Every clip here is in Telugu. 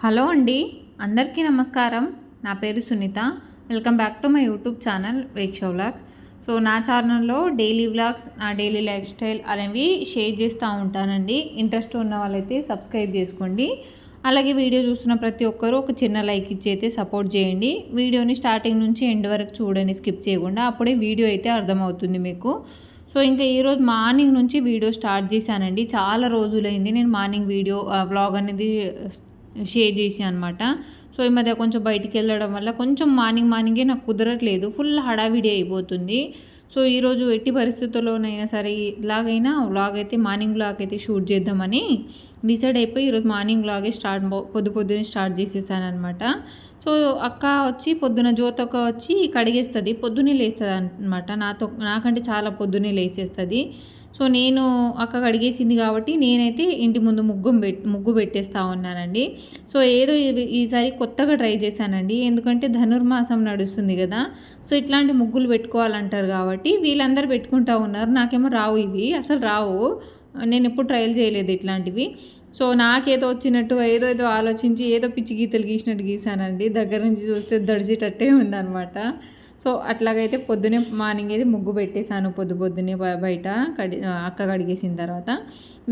హలో అండి అందరికీ నమస్కారం. నా పేరు Sunita. Welcome back to my YouTube channel వేక్షో vlogs. So నా ఛానల్లో డైలీ వ్లాగ్స్ నా డైలీ లైఫ్ స్టైల్ అనేవి షేర్ చేస్తూ ఉంటానండి. ఇంట్రెస్ట్ ఉన్న వాళ్ళైతే సబ్స్క్రైబ్ చేసుకోండి. అలాగే వీడియో చూస్తున్న ప్రతి ఒక్కరూ ఒక చిన్న లైక్ ఇచ్చి అయితే సపోర్ట్ చేయండి. వీడియోని స్టార్టింగ్ నుంచి ఎండ్ వరకు చూడండి స్కిప్ చేయకుండా అప్పుడే వీడియో అయితే అర్థమవుతుంది మీకు. సో ఇంకా ఈరోజు మార్నింగ్ నుంచి వీడియో స్టార్ట్ చేశానండి. చాలా రోజులైంది నేను మార్నింగ్ వీడియో వ్లాగ్ అనేది షేర్ చేసి అనమాట సో ఈ మధ్య కొంచెం బయటికి వెళ్ళడం వల్ల కొంచెం మార్నింగ్ మార్నింగే నాకు కుదరట్లేదు. ఫుల్ హడావిడి అయిపోతుంది. సో ఈరోజు ఎట్టి పరిస్థితుల్లోనైనా సరే ఇలాగైనా వ్లాగ్ అయితే మార్నింగ్ వ్లాగ్ అయితే షూట్ చేద్దామని డిసైడ్ అయిపోయి ఈరోజు మార్నింగ్ వ్లాగే స్టార్ట్ పొద్దు పొద్దునే స్టార్ట్ చేసేసానమాట సో అక్క వచ్చి పొద్దున జ్యోతక్క వచ్చి కడిగేస్తుంది. పొద్దునే లేస్తుంది అనమాట నాతో నాకంటే చాలా పొద్దునే లేసేస్తుంది. సో నేను అక్క అడిగేసింది కాబట్టి నేనైతే ఇంటి ముందు ముగ్గు పెట్ ముగ్గు పెట్టేస్తూ ఉన్నానండి. సో ఏదో ఈసారి కొత్తగా ట్రై చేశానండి. ఎందుకంటే ధనుర్మాసం నడుస్తుంది కదా. సో ఇట్లాంటి ముగ్గులు పెట్టుకోవాలంటారు కాబట్టి వీళ్ళందరూ పెట్టుకుంటా ఉన్నారు. నాకేమో రావు ఇవి. అసలు రావు. నేను ఎప్పుడు ట్రయల్ చేయలేదు ఇట్లాంటివి. సో నాకేదో వచ్చినట్టు ఏదో ఏదో ఆలోచించి ఏదో పిచ్చి గీతలు గీసినట్టు గీసానండి. దగ్గర నుంచి చూస్తే దడిచేటట్టే ఉందనమాట సో అట్లాగైతే పొద్దునే మార్నింగ్ అయితే ముగ్గు పెట్టేశాను పొద్దు పొద్దునే బయట కడి అక్క కడిగేసిన తర్వాత.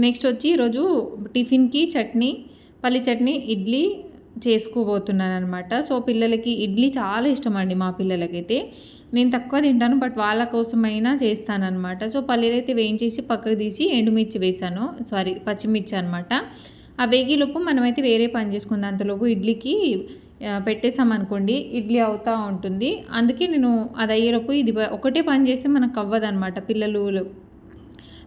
నెక్స్ట్ వచ్చి ఈరోజు టిఫిన్కి చట్నీ పల్లి చట్నీ ఇడ్లీ చేసుకోబోతున్నాను అనమాట సో పిల్లలకి ఇడ్లీ చాలా ఇష్టం అండి మా పిల్లలకైతే. నేను తక్కువ తింటాను బట్ వాళ్ళ కోసమైనా చేస్తానమాట సో పల్లీలు అయితే వేయించేసి పక్కకు తీసి ఎండుమిర్చి వేసాను సారీ పచ్చిమిర్చి అనమాట ఆ వేగిలోపు మనమైతే వేరే పని చేసుకుందాం అంతలోపు ఇడ్లీకి పెట్టేసామనుకోండి ఇడ్లీ అవుతూ ఉంటుంది. అందుకే నేను అది అయ్యేలోపు ఇది ఒకటే పని చేస్తే మనకు అవ్వదనమాట పిల్లలు.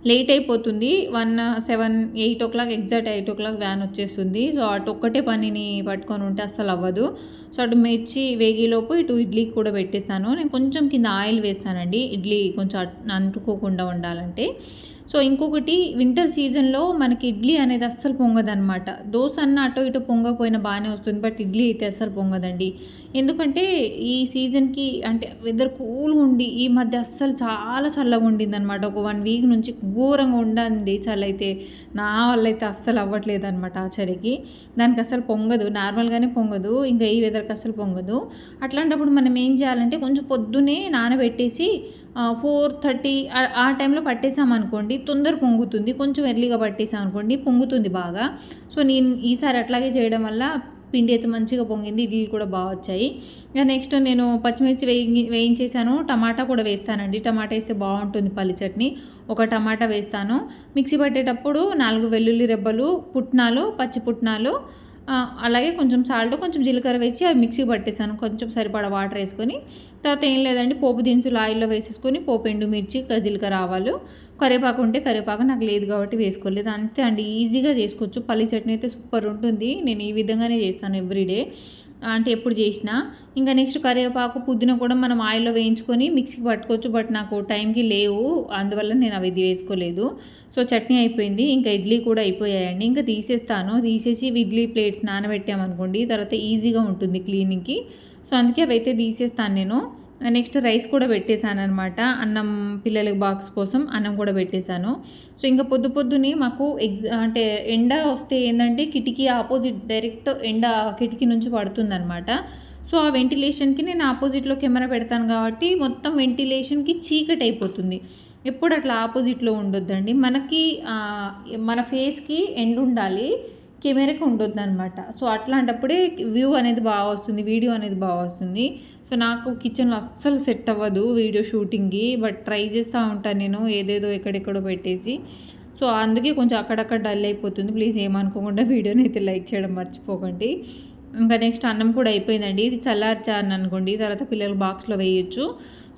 లేట్ అయిపోతుంది. One seven eight o'clock exact eight o'clock van వచ్చేస్తుంది. సో అటు ఒక్కటే పనిని పట్టుకొని ఉంటే అస్సలు అవ్వదు. సో అటు మిర్చి వేగిలోపు ఇటు ఇడ్లీ కూడా పెట్టేస్తాను. నేను కొంచెం కింద ఆయిల్ వేస్తానండి. ఇడ్లీ కొంచెం అంటుకోకుండా ఉండాలంటే. సో ఇంకొకటి వింటర్ సీజన్లో మనకి ఇడ్లీ అనేది అస్సలు పొంగదనమాట దోశ అన్న అటు ఇటు పొంగకపోయినా బాగానే వస్తుంది బట్ ఇడ్లీ అయితే అస్సలు పొంగదండి. ఎందుకంటే ఈ సీజన్కి అంటే వెదర్ కూల్గా ఉండి ఈ మధ్య అస్సలు చాలా చల్లగా ఉండిందనమాట ఒక వన్ వీక్ నుంచి ఘోరంగా ఉండండి చల్ల అయితే నా వల్ల అయితే అస్సలు అవ్వట్లేదు అనమాట ఆ చలికి. దానికి అస్సలు పొంగదు నార్మల్గానే పొంగదు ఇంకా ఈ వెదర్కి అస్సలు పొంగదు. అట్లాంటప్పుడు మనం ఏం చేయాలంటే కొంచెం పొద్దునే నానబెట్టేసి ఫోర్ థర్టీ ఆ టైంలో పట్టేసామనుకోండి తొందర పొంగుతుంది. కొంచెం ఎర్లీగా పట్టేసాం అనుకోండి పొంగుతుంది బాగా. సో నేను ఈసారి అట్లాగే చేయడం వల్ల పిండి అయితే మంచిగా పొంగింది ఇడ్లీలు కూడా బాగా వచ్చాయి. ఇక నెక్స్ట్ నేను పచ్చిమిర్చి వేయి వేయించేసాను. టమాటా కూడా వేస్తానండి. టమాటా వేస్తే బాగుంటుంది పల్లి చట్నీ. ఒక టమాటా వేస్తాను. మిక్సీ పట్టేటప్పుడు నాలుగు వెల్లుల్లి రెబ్బలు పుట్నాలు పచ్చి పుట్నాలు అలాగే కొంచెం సాల్ట్ కొంచెం జీలకర్ర వేసి అవి మిక్సీ పట్టేసాను. కొంచెం సరిపడా వాటర్ వేసుకొని. తర్వాత ఏం లేదండి పోపు దినుసులు ఆయిల్లో వేసేసుకొని పోపు ఎండుమిర్చి జీలకర్ర ఆవాలు కరివేపాకు ఉంటే కరివేపాకు నాకు లేదు కాబట్టి వేసుకోలేదు. అంతే అండి ఈజీగా చేసుకోవచ్చు. పల్లి చట్నీ అయితే సూపర్ ఉంటుంది. నేను ఈ విధంగానే చేస్తాను ఎవ్రీడే అంటే ఎప్పుడు చేసినా. ఇంకా నెక్స్ట్ కరివేపాకు పుదీనా కూడా మనం ఆయిల్లో వేయించుకొని మిక్సీకి పట్టుకోవచ్చు. బట్ నాకు టైంకి లేవు. అందువల్ల నేను అవి ఇది వేసుకోలేదు. సో చట్నీ అయిపోయింది. ఇంకా ఇడ్లీ కూడా అయిపోయాయండి. ఇంకా తీసేస్తాను. తీసేసి ఇడ్లీ ప్లేట్స్ నానబెట్టామనుకోండి తర్వాత ఈజీగా ఉంటుంది క్లీనింగ్కి. సో అందుకే అవైతే తీసేస్తాను నేను. నెక్స్ట్ రైస్ కూడా పెట్టేశాను అనమాట అన్నం పిల్లలకి బాక్స్ కోసం అన్నం కూడా పెట్టేశాను. సో ఇంకా పొద్దు పొద్దునే మాకు ఎగ్జా అంటే ఎండ వస్తే ఏంటంటే కిటికీ ఆపోజిట్ డైరెక్ట్ ఎండ కిటికీ నుంచి పడుతుందనమాట సో ఆ వెంటిలేషన్కి నేను ఆపోజిట్లో కెమెరా పెడతాను కాబట్టి మొత్తం వెంటిలేషన్కి చీకటి అయిపోతుంది. ఎప్పుడు అట్లా ఆపోజిట్లో ఉండొద్దండి. మనకి మన ఫేస్కి ఎండ్ ఉండాలి కెమెరాకి ఉండొద్దు అనమాట సో అట్లాంటప్పుడే వ్యూ అనేది బాగా వస్తుంది వీడియో అనేది బాగా వస్తుంది. సో నాకు కిచెన్లో అస్సలు సెట్ అవ్వదు వీడియో షూటింగ్కి బట్ ట్రై చేస్తూ ఉంటాను నేను ఏదేదో ఎక్కడెక్కడో పెట్టేసి. సో అందుకే కొంచెం అక్కడక్కడ డల్ అయిపోతుంది. ప్లీజ్ ఏమనుకోకుండా వీడియోని అయితే లైక్ చేయడం మర్చిపోకండి. ఇంకా నెక్స్ట్ అన్నం కూడా అయిపోయిందండి. ఇది చల్లార్చాను అనుకోండి తర్వాత పిల్లలు బాక్స్లో వేయచ్చు.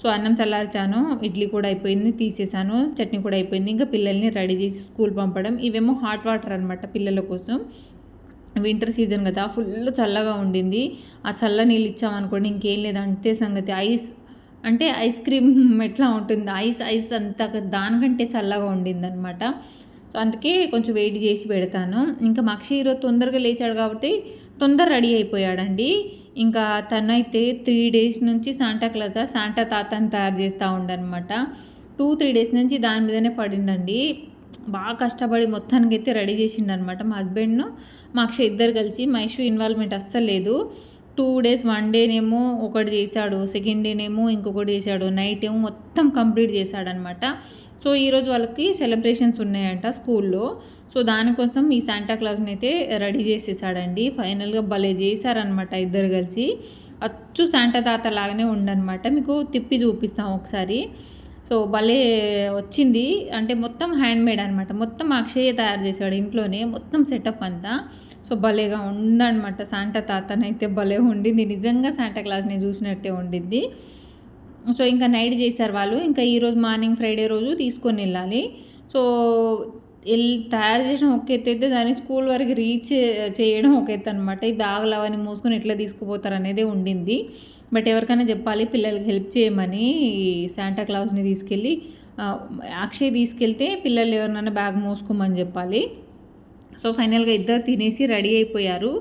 సో అన్నం చల్లార్చాను ఇడ్లీ కూడా అయిపోయింది తీసేసాను చట్నీ కూడా అయిపోయింది. ఇంకా పిల్లల్ని రెడీ చేసి స్కూల్ పంపడం. ఇవేమో హాట్ వాటర్ అనమాట పిల్లల కోసం. వింటర్ సీజన్ కదా ఫుల్ చల్లగా ఉండింది. ఆ చల్ల నీళ్ళు ఇచ్చామనుకోండి ఇంకేం లేదు. అంతే సంగతి. ఐస్ అంటే ఐస్ క్రీమ్ ఎట్లా ఉంటుంది? ఐస్ ఐస్ అంత దానికంటే చల్లగా ఉండింది అనమాట సో అందుకే కొంచెం వెయిట్ చేసి పెడతాను. ఇంకా మక్షి ఈరోజు తొందరగా లేచాడు కాబట్టి తొందర రెడీ అయిపోయాడండి. ఇంకా తనైతే త్రీ డేస్ నుంచి శాంటా క్లాజా శాంటా తాతని తయారు చేస్తూ ఉండనమాట టూ త్రీ డేస్ నుంచి దాని మీదనే పడిండండి. బాగా కష్టపడి మొత్తానికి అయితే రెడీ చేసిండు అనమాట మా హస్బెండ్ను. మా అక్షయ్ ఇద్దరు కలిసి మా ఇష్యూ ఇన్వాల్వ్మెంట్ అస్సలు లేదు. టూ డేస్ వన్ డేనేమో ఒకటి చేశాడు సెకండ్ డేనేమో ఇంకొకటి చేశాడు నైట్ ఏమో మొత్తం కంప్లీట్ చేశాడనమాట సో ఈరోజు వాళ్ళకి సెలబ్రేషన్స్ ఉన్నాయంట స్కూల్లో సో దానికోసం ఈ శాంటాక్లాస్ని అయితే రెడీ చేసేసాడండి. ఫైనల్గా భలే చేశారనమాట ఇద్దరు కలిసి. అచ్చు శాంటా తాత లాగానే ఉండనమాట మీకు తిప్పి చూపిస్తాం ఒకసారి. సో భలే వచ్చింది. అంటే మొత్తం హ్యాండ్ మేడ్ అనమాట మొత్తం అక్షయ తయారు చేశాడు ఇంట్లోనే. మొత్తం సెటప్ అంతా. సో భలేగా ఉందనమాట శాంటా తాతనైతే భలే ఉండింది. నిజంగా శాంటా క్లాస్ని చూసినట్టే ఉండింది. సో ఇంకా నైట్ చేశారు వాళ్ళు. ఇంకా ఈరోజు మార్నింగ్ ఫ్రైడే రోజు తీసుకొని వెళ్ళాలి. సో తయారు చేసిన ఒక ఎత్తు అయితే దాన్ని స్కూల్ వరకు రీచ్ చేయడం ఒక ఎత్తు అనమాట ఈ బ్యాగులు అవన్నీ మూసుకొని ఎట్లా తీసుకుపోతారు అనేది ఉండింది. బట్ ఎవరికైనా చెప్పాలి పిల్లలకి హెల్ప్ చేయమని శాంటా క్లాస్ని తీసుకెళ్ళి అక్షయ్ తీసుకెళ్తే పిల్లలు ఎవరినైనా బ్యాగ్ మోసుకోమని చెప్పాలి. సో ఫైనల్గా ఇద్దరు తినేసి రెడీ అయిపోయారు.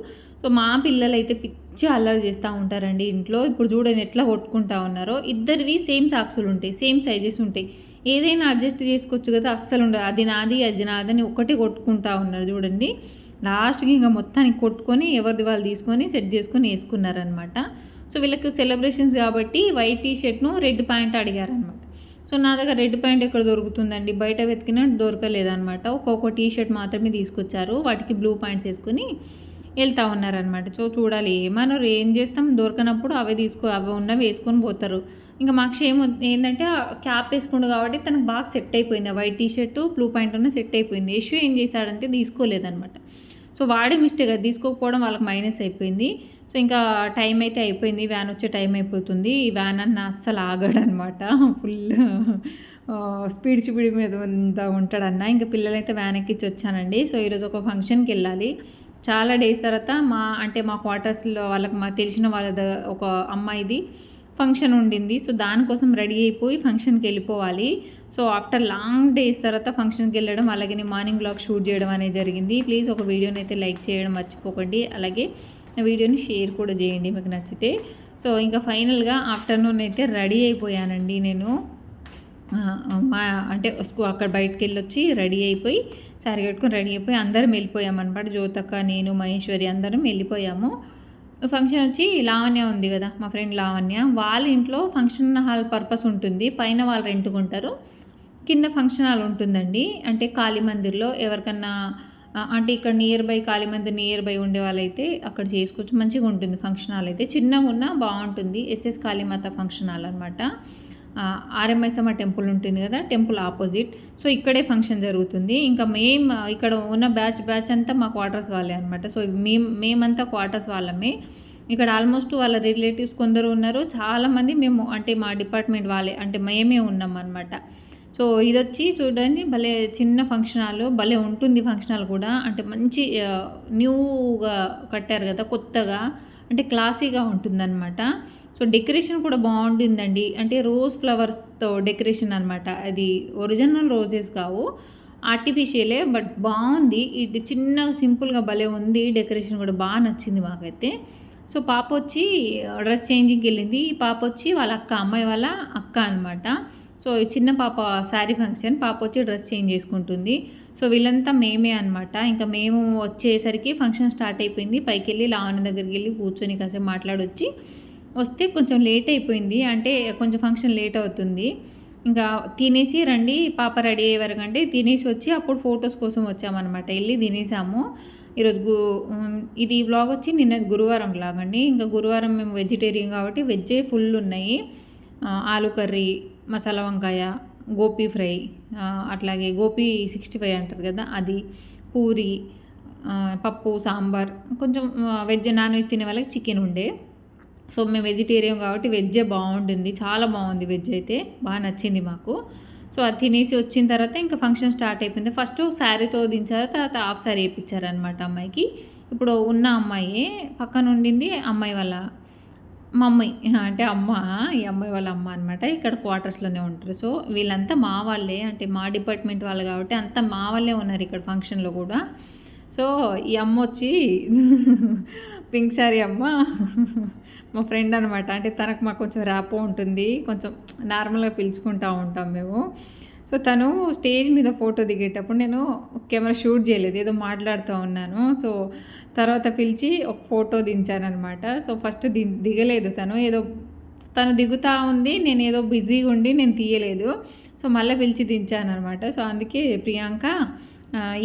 సో మా పిల్లలు అయితే పిచ్చి అల్లరి చేస్తూ ఉంటారండి ఇంట్లో. ఇప్పుడు చూడండి ఎట్లా కొట్టుకుంటా ఉన్నారో. ఇద్దరివి సేమ్ సాక్సులు ఉంటాయి సేమ్ సైజెస్ ఉంటాయి. ఏదైనా అడ్జస్ట్ చేసుకోవచ్చు కదా అస్సలు ఉండదు. అది నాది అది నాదని ఒకటి కొట్టుకుంటా ఉన్నారు చూడండి. లాస్ట్కి ఇంకా మొత్తానికి కొట్టుకొని ఎవరిది వాళ్ళు తీసుకొని సెట్ చేసుకొని వేసుకున్నారనమాట సో వీళ్ళకి సెలబ్రేషన్స్ కాబట్టి వైట్ టీ షర్ట్ను రెడ్ ప్యాంట్ అడిగారనమాట సో నా దగ్గర రెడ్ ప్యాంట్ ఎక్కడ దొరుకుతుందండి? బయట వెతికినా దొరకలేదనమాట ఒక్కొక్క టీ షర్ట్ మాత్రమే తీసుకొచ్చారు. వాటికి బ్లూ ప్యాంట్స్ వేసుకొని వెళ్తూ ఉన్నారనమాట సో చూడాలి. ఏమన్నారు ఏం చేస్తాం. దొరకనప్పుడు అవే తీసుకో అవి ఉన్నవి వేసుకొని పోతారు. ఇంకా మాకు క్షేమ ఏంటంటే క్యాప్ వేసుకుండు కాబట్టి తనకు బాగా సెట్ అయిపోయింది. White T shirt blue point ఉన్న సెట్ అయిపోయింది. యశు ఏం చేశాడంటే తీసుకోలేదనమాట సో వాడే మిస్టేక్ అది. తీసుకోకపోవడం వాళ్ళకి మైనస్ అయిపోయింది. సో ఇంకా టైం అయితే అయిపోయింది. వ్యాన్ వచ్చే టైం అయిపోతుంది. ఈ వ్యాన్ అన్న అస్సలు ఆగాడనమాట ఫుల్ స్పీడ్ స్పీడ్ మీద ఉంటాడన్న. ఇంకా పిల్లలైతే వ్యాన్ ఎక్కించి వచ్చానండి. సో ఈరోజు ఒక ఫంక్షన్కి వెళ్ళాలి. చాలా డేస్ తర్వాత మా అంటే మా క్వార్టర్స్లో వాళ్ళకి మా తెలిసిన వాళ్ళ ఒక అమ్మాయిది ఫంక్షన్ ఉండింది. సో దానికోసం రెడీ అయిపోయి ఫంక్షన్కి వెళ్ళిపోవాలి. సో ఆఫ్టర్ లాంగ్ డేస్ తర్వాత ఫంక్షన్కి వెళ్ళడం అలాగే మార్నింగ్ బ్లాగ్ షూట్ చేయడం అనేది జరిగింది. ప్లీజ్ ఒక వీడియోని అయితే లైక్ చేయడం మర్చిపోకండి. అలాగే వీడియోని షేర్ కూడా చేయండి మీకు నచ్చితే. సో ఇంకా ఫైనల్గా ఆఫ్టర్నూన్ అయితే రెడీ అయిపోయానండి నేను. మా అంటే అక్కడ బయటకు వెళ్ళొచ్చి రెడీ అయిపోయి సారీ కట్టుకొని రెడీ అయిపోయి అందరం వెళ్ళిపోయామన్నమాట. జ్యోతక్క నేను మహేశ్వరి అందరం వెళ్ళిపోయాము. ఫంక్షన్ వచ్చి లావణ్య ఉంది కదా మా ఫ్రెండ్ లావణ్య. వాళ్ళ ఇంట్లో ఫంక్షన్ హాల్ పర్పస్ ఉంటుంది. పైన వాళ్ళు రెంటుకుంటారు. కింద ఫంక్షన్ హాల్ ఉంటుందండి. అంటే కాళీ మందిర్లో ఎవరికన్నా అంటే ఇక్కడ near by Kali Mandir near by ఉండే వాళ్ళైతే అక్కడ చేసుకోవచ్చు. మంచిగా ఉంటుంది ఫంక్షన్ హాల్ అయితే. చిన్నగా ఉన్నా బాగుంటుంది. ఎస్ఎస్ కాళీమాత ఫంక్షన్ హాల్ అనమాట ఆర్ఎంఎస్ఎమ్మ టెంపుల్ ఉంటుంది కదా టెంపుల్ ఆపోజిట్. సో ఇక్కడే ఫంక్షన్ జరుగుతుంది. ఇంకా మేం ఇక్కడ ఉన్న బ్యాచ్ బ్యాచ్ అంతా మా క్వార్టర్స్ వాళ్ళే అనమాట సో మేము మేమంతా క్వార్టర్స్ వాళ్ళమే. ఇక్కడ ఆల్మోస్ట్ వాళ్ళ రిలేటివ్స్ కొందరు ఉన్నారు. చాలామంది మేము అంటే మా డిపార్ట్మెంట్ వాళ్ళే అంటే మేమే ఉన్నాం అనమాట సో ఇది వచ్చి చూడండి భలే చిన్న ఫంక్షన్ హాల్ భలే ఉంటుంది ఫంక్షన్ హాల్ కూడా. అంటే మంచి న్యూగా కట్టారు కదా కొత్తగా. అంటే క్లాసీగా ఉంటుందన్నమాట. సో డెకరేషన్ కూడా బాగుంటుందండి. అంటే రోజ్ ఫ్లవర్స్తో డెకరేషన్ అనమాట అది ఒరిజినల్ రోజెస్ కావు. ఆర్టిఫిషియలే బట్ బాగుంది. ఇది చిన్న సింపుల్గా భలే ఉంది. డెకరేషన్ కూడా బాగా నచ్చింది మాకైతే. సో పాప వచ్చి డ్రెస్ చేంజింగ్కి వెళ్ళింది ఈ పాప వచ్చి వాళ్ళ అక్క అమ్మాయి వాళ్ళ అక్క అనమాట సో చిన్న పాప శారీ ఫంక్షన్ పాప వచ్చి డ్రెస్ చేంజ్ చేసుకుంటుంది. సో వీళ్ళంతా మేమే అనమాట ఇంకా మేము వచ్చేసరికి ఫంక్షన్ స్టార్ట్ అయిపోయింది. పైకి వెళ్ళి లావణ్య దగ్గరికి వెళ్ళి కూర్చొని కాసేపు మాట్లాడొచ్చి వస్తే కొంచెం లేట్ అయిపోయింది. అంటే కొంచెం ఫంక్షన్ లేట్ అవుతుంది. ఇంకా తినేసి రండి పాప రెడీ అయ్యే వరకు అంటే తినేసి వచ్చి అప్పుడు ఫొటోస్ కోసం వచ్చామన్నమాట. వెళ్ళి తినేసాము. ఈరోజు ఇది వ్లాగ్ వచ్చి నిన్న గురువారం వ్లాగ్ అండి. ఇంకా గురువారం మేము వెజిటేరియన్ కాబట్టి వెజ్జే ఫుల్ ఉన్నాయి. ఆలు కర్రీ మసాలా వంకాయ గోపీ ఫ్రై అట్లాగే గోపీ సిక్స్టీ ఫైవ్ అంటారు కదా అది పూరి పప్పు సాంబార్ కొంచెం వెజ్ నాన్ వెజ్ తినే వాళ్ళకి చికెన్ ఉండే. సో మేము వెజిటేరియన్ కాబట్టి వెజ్జే బాగుంటుంది చాలా బాగుంది వెజ్ అయితే బాగా నచ్చింది మాకు. సో అది తినేసి వచ్చిన తర్వాత ఇంకా ఫంక్షన్ స్టార్ట్ అయిపోయింది. ఫస్ట్ శారీతో దించారు తర్వాత హాఫ్ శారీ వేయించారనమాట అమ్మాయికి. ఇప్పుడు ఉన్న అమ్మాయి పక్కన ఉండింది అమ్మాయి వాళ్ళ మమ్మీ అంటే అమ్మ ఈ అమ్మాయి వాళ్ళ అమ్మ అనమాట ఇక్కడ క్వార్టర్స్లోనే ఉంటారు. సో వీళ్ళంతా మా వాళ్ళే. అంటే మా డిపార్ట్మెంట్ వాళ్ళు కాబట్టి అంతా మా వాళ్ళే ఉన్నారు ఇక్కడ ఫంక్షన్లో కూడా. సో ఈ అమ్మ వచ్చి పింక్ సారీ అమ్మ మా ఫ్రెండ్ అనమాట అంటే తనకు మాకు కొంచెం ర్యాపో ఉంటుంది. కొంచెం నార్మల్గా పిలుచుకుంటూ ఉంటాం మేము. సో తను స్టేజ్ మీద ఫోటో దిగేటప్పుడు నేను కెమెరా షూట్ చేయలేదు ఏదో మాట్లాడుతూ ఉన్నాను. సో తర్వాత పిలిచి ఒక ఫోటో దించానమాట సో ఫస్ట్ ది దిగలేదు తను. ఏదో తను దిగుతూ ఉంది నేను ఏదో బిజీగా ఉండి నేను తీయలేదు. సో మళ్ళీ పిలిచి దించాను అనమాట సో అందుకే ప్రియాంక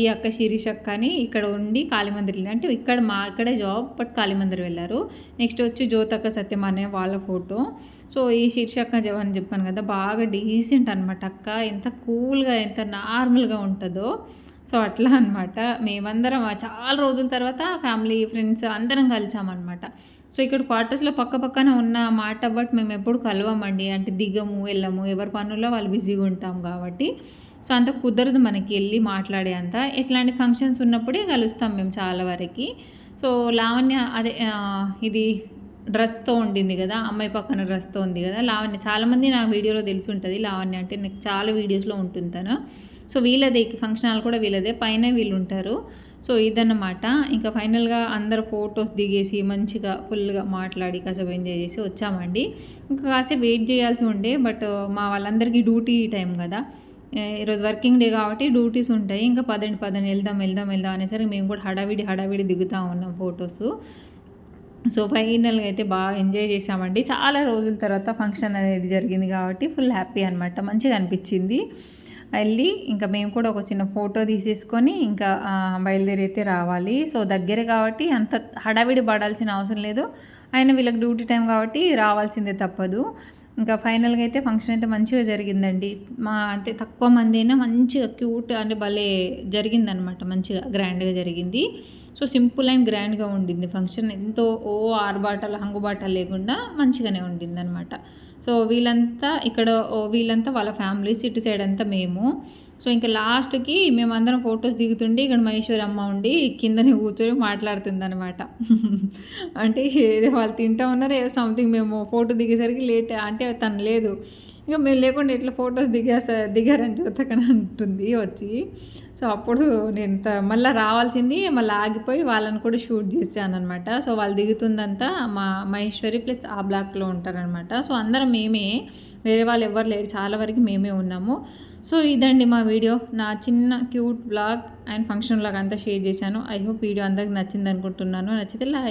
ఈ అక్క శిరీష్ అక్క అని ఇక్కడ ఉండి కాళీమందిర్ అంటే ఇక్కడ మా ఇక్కడే జాబ్ బట్ కాళీమందిర్ వెళ్ళారు. నెక్స్ట్ వచ్చి జ్యోతక్క సత్యం అనే వాళ్ళ ఫోటో. సో ఈ శీర్షక్క జవాన్ చెప్పాను కదా బాగా డీసెంట్ అనమాట అక్క. ఎంత కూల్గా ఎంత నార్మల్గా ఉంటుందో. సో అట్లా అనమాట మేమందరం చాలా రోజుల తర్వాత ఫ్యామిలీ ఫ్రెండ్స్ అందరం కలిసామన్నమాట. సో ఇక్కడ క్వార్టర్స్లో పక్క పక్కన ఉన్న మాట బట్ మేము ఎప్పుడు కలవమండి. అంటే దిగము వెళ్ళము ఎవరి పనుల్లో వాళ్ళు బిజీగా ఉంటాం కాబట్టి. సో అంత కుదరదు మనకి వెళ్ళి మాట్లాడే అంత. ఎట్లాంటి ఫంక్షన్స్ ఉన్నప్పుడే కలుస్తాం మేము చాలా వరకు. సో లావణ్య అదే ఇది డ్రెస్తో ఉండింది కదా అమ్మాయి పక్కన డ్రెస్తో ఉంది కదా లావణ్య చాలామంది నా వీడియోలో తెలిసి ఉంటుంది లావణ్య అంటే నాకు చాలా వీడియోస్లో ఉంటుంది తను. సో వీళ్ళదే ఫంక్షన్ హాల్ కూడా వీళ్ళదే పైన వీళ్ళు ఉంటారు. సో ఇదన్నమాట. ఇంకా ఫైనల్గా అందరు ఫొటోస్ దిగేసి మంచిగా ఫుల్గా మాట్లాడి కాసేపు ఎంజాయ్ చేసి వచ్చామండి. ఇంకా కాసేపు వెయిట్ చేయాల్సి ఉండే బట్ మా వాళ్ళందరికీ డ్యూటీ టైం కదా. ఈరోజు వర్కింగ్ డే కాబట్టి డ్యూటీస్ ఉంటాయి. ఇంకా పదండి పదండి వెళ్దాం వెళ్దాం వెళ్దాం అనేసరికి మేము కూడా హడావిడి హడావిడి దిగుతూ ఉన్నాం ఫొటోస్. సో ఫైనల్గా అయితే బాగా ఎంజాయ్ చేసామండి చాలా రోజుల తర్వాత ఫంక్షన్ అనేది జరిగింది కాబట్టి ఫుల్ హ్యాపీ అనమాట మంచిగా అనిపించింది. వెళ్ళి ఇంకా మేము కూడా ఒక చిన్న ఫోటో తీసేసుకొని ఇంకా బయలుదేరి అయితే రావాలి. సో దగ్గరే కాబట్టి అంత హడావిడి పడాల్సిన అవసరం లేదు. ఆయన వీళ్ళకి డ్యూటీ టైం కాబట్టి రావాల్సిందే తప్పదు. ఇంకా ఫైనల్గా అయితే ఫంక్షన్ అయితే మంచిగా జరిగిందండి. మా అంటే తక్కువ మంది అయినా మంచిగా క్యూట్ అంటే భలే జరిగిందనమాట మంచిగా గ్రాండ్గా జరిగింది. సో సింపుల్ అండ్ గ్రాండ్గా ఉండింది. ఫంక్షన్ ఎంతో ఓ ఆరుబాటలు హంగుబాటలు లేకుండా మంచిగానే ఉండింది అనమాట సో వీళ్ళంతా ఇక్కడ వీళ్ళంతా వాళ్ళ ఫ్యామిలీస్ ఇటు సైడ్ అంతా మేము. సో ఇంకా లాస్ట్కి మేమందరం ఫొటోస్ దిగుతుండి ఇక్కడ మహేశ్వరి అమ్మ ఉండి కిందనే కూర్చొని మాట్లాడుతుంది అనమాట అంటే ఏదో వాళ్ళు తింటా ఉన్నారు ఏదో సంథింగ్ మేము ఫోటో దిగేసరికి లేట్ అంటే తను లేదు. ఇంకా మేము లేకుండా ఇట్లా ఫొటోస్ దిగేసా దిగారని చూతకని అంటుంది వచ్చి. సో అప్పుడు నేను మళ్ళీ రావాల్సింది మళ్ళీ ఆగిపోయి వాళ్ళని కూడా షూట్ చేశాను అనమాట సో వాళ్ళు దిగుతుందంతా మా మహేశ్వరి ప్లస్ ఆ బ్లాక్లో ఉంటారనమాట సో అందరం మేమే వేరే వాళ్ళు ఎవరు లేరు చాలా వరకు మేమే ఉన్నాము. సో ఇదండి మా వీడియో. నా చిన్న క్యూట్ బ్లాగ్ అండ్ ఫంక్షన్ లాగా అంతా షేర్ చేశాను. ఐ హోప్ వీడియో అందరికి నచ్చింది అనుకుంటున్నాను నచ్చితే లైక్